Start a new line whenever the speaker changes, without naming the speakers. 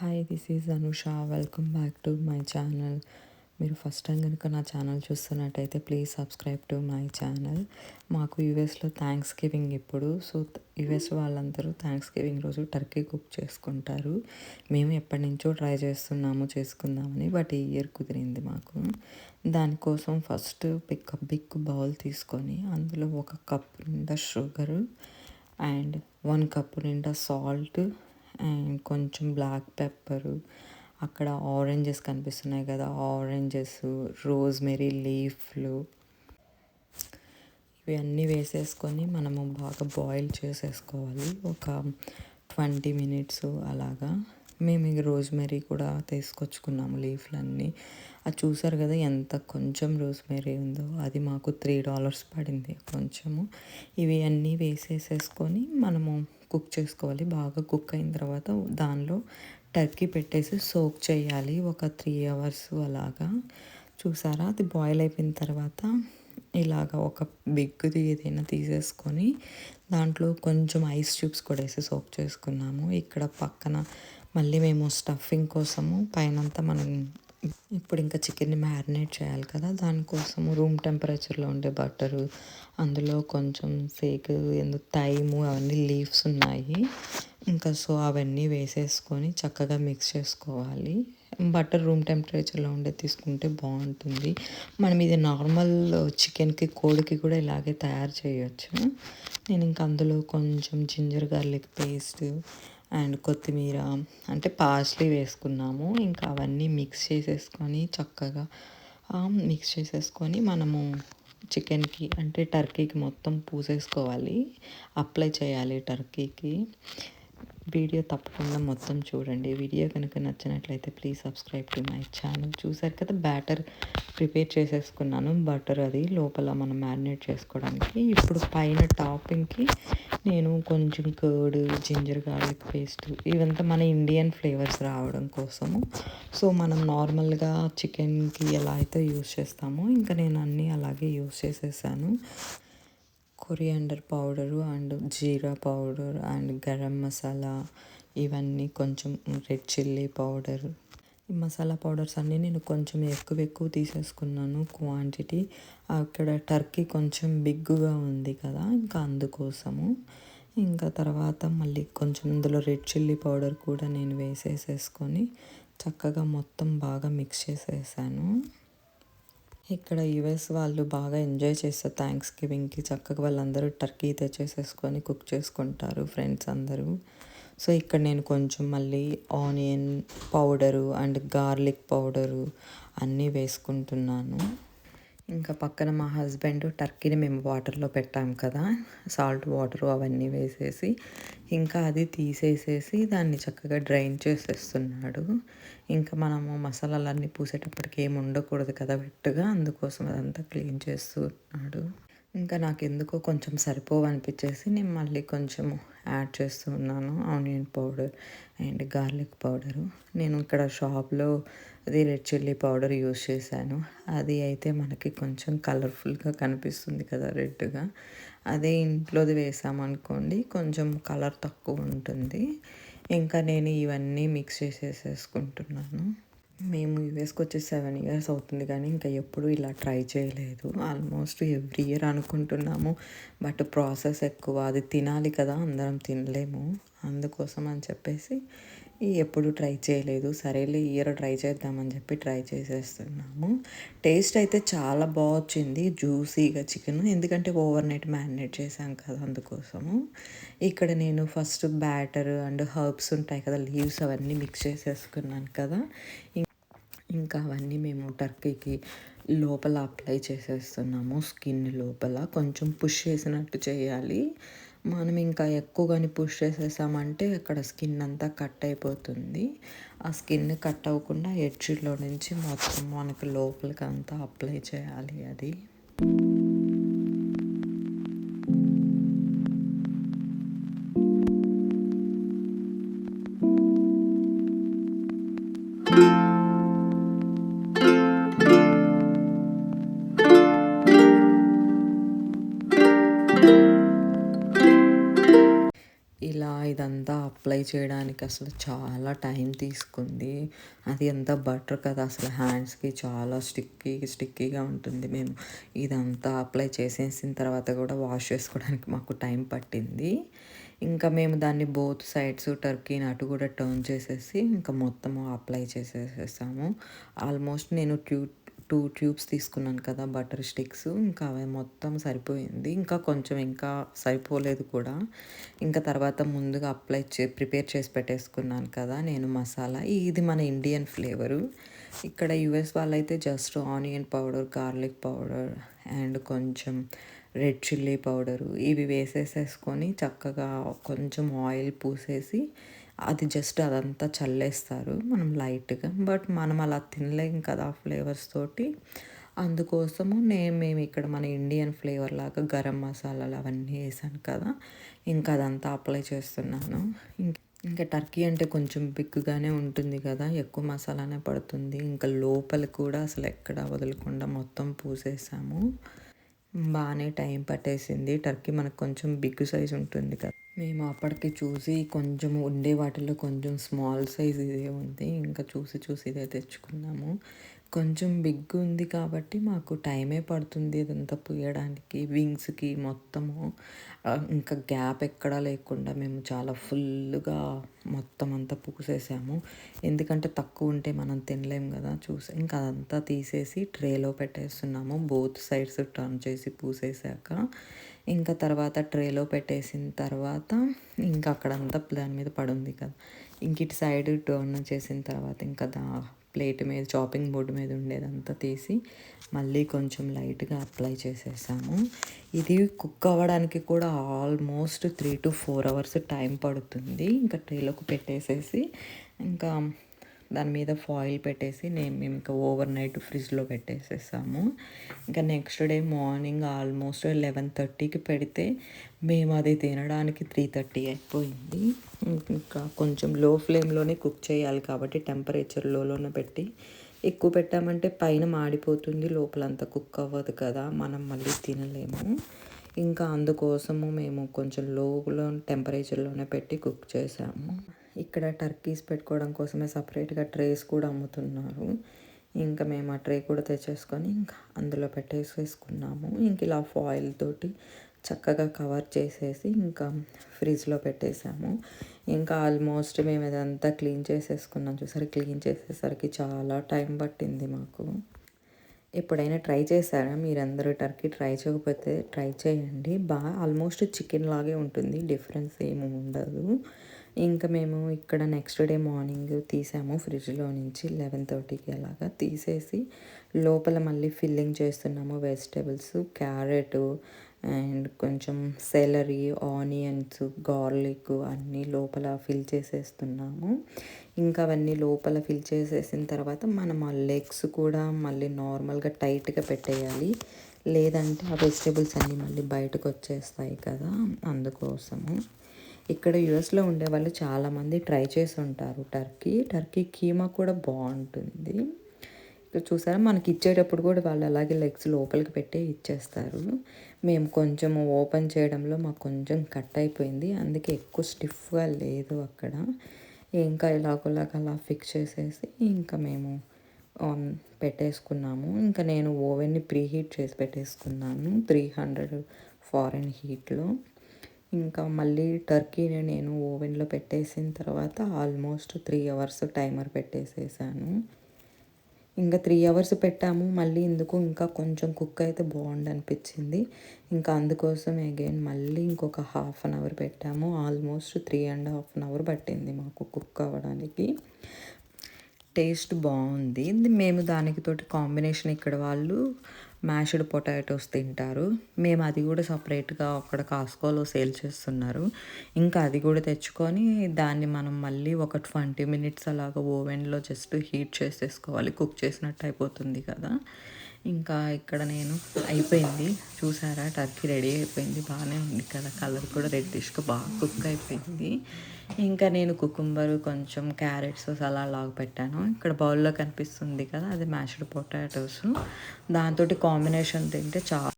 Hi this is Anusha welcome back to my channel మీరు first time కనుక నా channel చూస్తున్నట్టయితే please subscribe to my channel మాకు యూఎస్లో థ్యాంక్స్ గివింగ్ ఇప్పుడు. సో యుఎస్ వాళ్ళందరూ థ్యాంక్స్ గివింగ్ రోజు టర్కీ కుక్ చేసుకుంటారు. మేము ఎప్పటి నుంచో ట్రై చేస్తున్నాము చేసుకుందామని బట్ ఈ ఇయర్ కుదిరింది మాకు. దానికోసం ఫస్ట్ పిక్ బిగ్ బౌల్ తీసుకొని అందులో ఒక కప్ నిండా షుగర్ అండ్ వన్ కప్ నిండా సాల్ట్ అండ్ కొంచెం బ్లాక్ పెప్పరు. అక్కడ ఆరెంజెస్ కనిపిస్తున్నాయి కదా ఆరెంజెస్ రోజ్మెరీ లీఫ్లు. ఇవి అన్నీ వేసేసుకొని మనము బాగా బాయిల్ చేసేసుకోవాలి. ఒక ట్వంటీ మినిట్స్ అలాగా. మేము ఇక రోజ్మెరీ కూడా తీసుకొచ్చుకున్నాము లీఫ్లన్నీ. అది చూసారు కదా ఎంత కొంచెం రోజ్మెరీ ఉందో. అది మాకు త్రీ డాలర్స్ పడింది కొంచెము. ఇవి అన్నీ వేసేసేసుకొని మనము కుక్ చేసుకోవాలి. బాగా కుక్ అయిన తర్వాత దానిలో టర్కీ పెట్టేసి సోక్ చేయాలి. ఒక త్రీ అవర్స్ అలాగా. చూసారా? అది బాయిల్ అయిపోయిన తర్వాత ఇలాగ ఒక బిగ్గుది ఏదైనా తీసేసుకొని దాంట్లో కొంచెం ఐస్ ట్యూబ్స్ కూడా వేసి సోక్ చేసుకున్నాము. ఇక్కడ పక్కన మళ్ళీ మేము స్టఫింగ్ కోసము పైనంతా మనం ఇప్పుడు ఇంకా చికెన్ని మ్యారినేట్ చేయాలి కదా. దానికోసం రూమ్ టెంపరేచర్లో ఉండే బట్టరు అందులో కొంచెం ఫేక్ ఎందుకు థైము అవన్నీ లీవ్స్ ఉన్నాయి. ఇంకా సో అవన్నీ వేసేసుకొని చక్కగా మిక్స్ చేసుకోవాలి. బటర్ రూమ్ టెంపరేచర్లో ఉండే తీసుకుంటే బాగుంటుంది. మనం ఇది నార్మల్ చికెన్కి కోడికి కూడా ఇలాగే తయారు చేయొచ్చు. నేను ఇంకా అందులో కొంచెం జింజర్ గార్లిక్ పేస్ట్ అండ్ కొత్తిమీర అంటే పార్స్లీ వేసుకున్నాము. ఇంకా అవన్నీ మిక్స్ చేసేసుకొని చక్కగా మిక్స్ చేసేసుకొని మనము చికెన్కి అంటే టర్కీకి మొత్తం పూసేసుకోవాలి. అప్లై చేయాలి టర్కీకి వీడియో తప్పకుండా మొత్తం చూడండి. వీడియో కనుక నచ్చినట్లయితే please subscribe to my channel చూసారు కదా బ్యాటర్ ప్రిపేర్ చేసేసుకున్నాను. బటర్ అది లోపల మనం మ్యారినేట్ చేసుకోవడానికి. ఇప్పుడు పైన టాపింగ్కి నేను కొంచెం కర్డ్ జింజర్ గార్లిక్ పేస్ట్ ఇవంతా మన ఇండియన్ ఫ్లేవర్స్ రావడం కోసము. సో మనం నార్మల్గా చికెన్కి ఎలా అయితే యూస్ చేస్తామో ఇంకా నేను అన్నీ అలాగే యూస్ చేసేసాను. Coriander powder and jeera powder and garam masala ఇవన్నీ కొంచెం రెడ్ చిల్లీ పౌడర్. ఈ మసాలా పౌడర్స్ అన్నీ నేను కొంచెం ఎక్కువ ఎక్కువ తీసేసుకున్నాను క్వాంటిటీ. అక్కడ టర్కీ కొంచెం బిగ్గుగా ఉంది కదా ఇంకా అందుకోసము. ఇంకా తర్వాత మళ్ళీ కొంచెం ఇందులో రెడ్ చిల్లీ పౌడర్ కూడా నేను వేసేసేసుకొని చక్కగా మొత్తం బాగా మిక్స్ చేసేసాను. ఇక్కడ యుఎస్ వాళ్ళు బాగా ఎంజాయ్ చేస్తారు థ్యాంక్స్ గివింగ్కి చక్కగా వాళ్ళందరూ టర్కీ తెచ్చేసేసుకొని కుక్ చేసుకుంటారు ఫ్రెండ్స్ అందరూ. సో ఇక్కడ నేను కొంచెం మళ్ళీ onion powder and garlic powder అన్నీ వేసుకుంటున్నాను. ఇంకా పక్కన మా హస్బెండ్ టర్కీని మేము వాటర్లో పెట్టాం కదా సాల్ట్ వాటర్ అవన్నీ వేసేసి ఇంకా అది తీసేసేసి దాన్ని చక్కగా డ్రైన్ చేసేస్తున్నాడు. ఇంకా మనము మసాలాలన్నీ పూసేటప్పటికి ఏమి ఉండకూడదు కదా వెట్టుగా అందుకోసం అదంతా క్లీన్ చేస్తున్నాడు. ఇంకా నాకు ఎందుకో కొంచెం సరిపోవు అనిపించేసి నేను మళ్ళీ కొంచెం యాడ్ చేస్తూ ఉన్నాను. Onion powder and garlic powder. నేను ఇక్కడ షాప్లో అది రెడ్ చిల్లీ పౌడర్ యూస్ చేశాను. అది అయితే మనకి కొంచెం కలర్ఫుల్గా కనిపిస్తుంది కదా రెడ్గా. అదే ఇంట్లోది వేసామనుకోండి కొంచెం కలర్ తక్కువ ఉంటుంది. ఇంకా నేను ఇవన్నీ మిక్స్ చేసేసేసుకుంటున్నాను. మేము యుఎస్కి వచ్చి సెవెన్ ఇయర్స్ అవుతుంది కానీ ఇంకా ఎప్పుడు ఇలా ట్రై చేయలేదు. ఆల్మోస్ట్ ఎవ్రీ ఇయర్ అనుకుంటున్నాము. బట్ ప్రాసెస్ ఎక్కువ అది తినాలి కదా అందరం తినలేము. అందుకోసం అని చెప్పేసి ఎప్పుడు ట్రై చేయలేదు. సరేలే ఇయర్ ట్రై చేద్దామని చెప్పి ట్రై చేసేస్తున్నాము. టేస్ట్ అయితే చాలా బాగా వచ్చింది. జ్యూసీగా చికెన్. ఎందుకంటే ఓవర్ నైట్ మ్యారినేట్ చేశాం కదా అందుకోసము. ఇక్కడ నేను ఫస్ట్ బ్యాటర్ అండ్ హర్బ్స్ ఉంటాయి కదా లీవ్స్ అవన్నీ మిక్స్ చేసేసుకున్నాను కదా. ఇంకా అవన్నీ మేము టర్కీకి లోపల అప్లై చేసేస్తున్నాము స్కిన్ లోపల. కొంచెం పుష్ చేసినట్టు చేయాలి. మనం ఇంకా ఎక్కువగానే పుష్ చేసేసామంటే అక్కడ స్కిన్ అంతా కట్ అయిపోతుంది. ఆ స్కిన్ కట్ అవ్వకుండా హెడ్షీట్లో నుంచి మొత్తం మనకు లోపలికి అంతా అప్లై చేయాలి అది. thank you ఇలా ఇదంతా అప్లై చేయడానికి అసలు చాలా టైం తీసుకుంది. అది ఎంత బెటర్ కదా అసలు హ్యాండ్స్కి చాలా స్టిక్కీ స్టిక్కీగా ఉంటుంది. మేము ఇదంతా అప్లై చేసేసిన తర్వాత కూడా వాష్ చేసుకోవడానికి మాకు టైం పట్టింది. ఇంకా మేము దాన్ని బోత్ సైడ్స్ టర్కీని అటు కూడా టర్న్ చేసేసి ఇంకా మొత్తం అప్లై చేసేసేసాము. ఆల్మోస్ట్ నేను ట్యూ టూ ట్యూబ్స్ తీసుకున్నాను కదా బటర్ స్టిక్స్. ఇంకా అవి మొత్తం సరిపోయింది. ఇంకా కొంచెం ఇంకా సరిపోలేదు కూడా. ఇంకా తర్వాత ముందుగా అప్లై చే ప్రిపేర్ చేసి పెట్టేసుకున్నాను కదా నేను మసాలా. ఇది మన ఇండియన్ ఫ్లేవరు. ఇక్కడ యుఎస్ వాళ్ళైతే just onion powder garlic powder and కొంచెం రెడ్ చిల్లీ పౌడరు. ఇవి వేసేసేసుకొని చక్కగా కొంచెం ఆయిల్ పూసేసి అది జస్ట్ అదంతా చల్లేస్తారు మనం లైట్గా బట్ మనం అలా తినలేం కదా ఫ్లేవర్స్ తోటి. అందుకోసము నేను మేము ఇక్కడ మన ఇండియన్ ఫ్లేవర్ లాగా గరం మసాలాలు అవన్నీ వేసాను కదా. ఇంకా అదంతా అప్లై చేస్తున్నాను. ఇంకా టర్కీ అంటే కొంచెం బిగ్గానే ఉంటుంది కదా. ఎక్కువ మసాలానే పడుతుంది. ఇంకా లోపల కూడా అసలు ఎక్కడ వదలకుండా మొత్తం పూసేసాము. బాగానే టైం పట్టేసింది. టర్కీ మనకు కొంచెం బిగ్ సైజ్ ఉంటుంది కదా. మేము అప్పటికి చూసి కొంచెం ఉండే వాటిలో కొంచెం స్మాల్ సైజ్ ఇదే ఉంది. ఇంకా చూసి చూసి ఇదే తెచ్చుకున్నాము. కొంచెం బిగ్ ఉంది కాబట్టి మాకు టైమే పడుతుంది ఇదంతా పూయడానికి. వింగ్స్కి మొత్తము ఇంకా గ్యాప్ ఎక్కడా లేకుండా మేము చాలా ఫుల్గా మొత్తం అంతా పూసేసాము. ఎందుకంటే తక్కువ ఉంటే మనం తినలేం కదా చూసి. ఇంకా అదంతా తీసేసి ట్రేలో పెట్టేస్తున్నాము. బోత్ సైడ్స్ టర్న్ చేసి పూసేసాక. ఇంకా తర్వాత ట్రేలో పెట్టేసిన తర్వాత ఇంకా అక్కడంతా దాని మీద పడుంది కదా. ఇంక ఇటు సైడ్ టర్న్ చేసిన తర్వాత ఇంకా దా ప్లేట్ మీద చాపింగ్ బోర్డు మీద ఉండేదంతా తీసి మళ్ళీ కొంచెం లైట్గా అప్లై చేసేసాము. ఇది కుక్ అవ్వడానికి కూడా almost three to four hours time పడుతుంది. ఇంకా ట్రేలోకి పెట్టేసేసి ఇంకా దాని మీద ఫాయిల్ పెట్టేసి నేను మేము ఇంకా ఓవర్ నైట్ ఫ్రిడ్జ్లో పెట్టేసేసాము. ఇంకా next day morning almost eleven థర్టీకి పెడితే మేము అది తినడానికి త్రీ థర్టీ అయిపోయింది. ఇంకా కొంచెం లో ఫ్లేమ్లోనే కుక్ చేయాలి కాబట్టి టెంపరేచర్ లోలోనే పెట్టి ఎక్కువ పెట్టామంటే పైన మాడిపోతుంది లోపలంతా కుక్ అవ్వదు కదా మనం మళ్ళీ తినలేము. ఇంకా అందుకోసము మేము కొంచెం లోలో టెంపరేచర్లోనే పెట్టి కుక్ చేసాము ఇక్కడ టర్కీస్ పెట్టుకోవడం కోసమే సపరేట్గా ట్రేస్ కూడా అమ్ముతున్నారు. ఇంకా మేము ఆ ట్రే కూడా తెచ్చేసుకొని ఇంకా అందులో పెట్టేసేసుకున్నాము. ఇంక ఇలా ఫాయిల్ తోటి చక్కగా కవర్ చేసేసి ఇంకా ఫ్రిడ్జ్లో పెట్టేసాము ఇంకా ఆల్మోస్ట్ మేము ఇదంతా క్లీన్ చేసేసుకున్నాం. చూసారు? క్లీన్ చేసేసరికి చాలా టైం పట్టింది మాకు. ఎప్పుడైనా ట్రై చేశారా? మీరందరూ టర్కీ ట్రై చేయకపోతే ట్రై చేయండి. బాగా ఆల్మోస్ట్ చికెన్ లాగే ఉంటుంది. డిఫరెన్స్ ఏమి ఉండదు. ఇంకా మేము ఇక్కడ నెక్స్ట్ డే మార్నింగ్ తీసాము ఫ్రిడ్జ్లో నుంచి లెవెన్ థర్టీకి అలాగా తీసేసి లోపల మళ్ళీ ఫిల్లింగ్ చేస్తున్నాము వెజిటేబుల్స్ క్యారెట్ అండ్ కొంచెం సెలరీ ఆనియన్స్ గార్లిక్ అన్నీ లోపల ఫిల్ చేసేస్తున్నాము. ఇంకా అవన్నీ లోపల ఫిల్ చేసేసిన తర్వాత మనం ఆ లెగ్స్ కూడా మళ్ళీ నార్మల్గా టైట్గా పెట్టేయాలి. లేదంటే ఆ వెజిటేబుల్స్ అన్నీ మళ్ళీ బయటకు వచ్చేస్తాయి కదా అందుకోసము. ఇక్కడ యుఎస్లో ఉండే వాళ్ళు చాలామంది ట్రై చేసి ఉంటారు టర్కీ. టర్కీ కీమా కూడా బాగుంటుంది. ఇక్కడ చూసారా? మనకి ఇచ్చేటప్పుడు కూడా వాళ్ళు అలాగే లెగ్స్ లోపలికి పెట్టే ఇచ్చేస్తారు. మేము కొంచెం ఓపెన్ చేయడంలో మాకు కొంచెం కట్ అయిపోయింది. అందుకే ఎక్కువ స్టిఫ్గా లేదు అక్కడ. ఇంకా ఇలాగోలాగా అలా ఫిక్స్ చేసేసి ఇంకా మేము ఆన్ పెట్టేసుకున్నాము. ఇంకా నేను ఓవెన్ని ప్రీ హీట్ చేసి పెట్టేసుకున్నాను త్రీ హండ్రెడ్ ఫారెన్ హీట్లో. ఇంకా మళ్ళీ టర్కీని నేను ఓవెన్లో పెట్టేసిన తర్వాత ఆల్మోస్ట్ త్రీ అవర్స్ టైమర్ పెట్టేసేసాను. ఇంకా త్రీ అవర్స్ పెట్టాము. మళ్ళీ ఎందుకు ఇంకా కొంచెం కుక్ అయితే బాగుండనిపించింది. ఇంకా అందుకోసం అగైన్ మళ్ళీ ఇంకొక హాఫ్ అన్ అవర్ పెట్టాము. Almost three and half an hour పట్టింది మాకు కుక్ అవ్వడానికి. టేస్ట్ బాగుంది. మేము దానికి తోటి కాంబినేషన్ ఇక్కడ వాళ్ళు మ్యాష్డ్ పొటాటోస్ తింటారు. మేము అది కూడా సపరేట్గా అక్కడ కాస్కోలో సేల్ చేస్తున్నారు. ఇంకా అది కూడా తెచ్చుకొని దాన్ని మనం మళ్ళీ ఒక ట్వంటీ మినిట్స్ అలాగ ఓవెన్లో జస్ట్ హీట్ చేసేసుకోవాలి. కుక్ చేసినట్టు అయిపోతుంది కదా. ఇంకా ఇక్కడ నేను అయిపోయింది. చూసారా? టర్కీ రెడీ అయిపోయింది. బాగానే ఉంది కదా. కలర్ కూడా రెడ్డిష్గా బాగా కుక్ అయిపోయింది. ఇంకా నేను కుకుంబరు కొంచెం క్యారెట్స్ అలా లాగా పెట్టాను. ఇక్కడ బౌల్లో కనిపిస్తుంది కదా అది మ్యాష్డ్ పొటాటోస్ దాంతో కాంబినేషన్ తింటే చాలా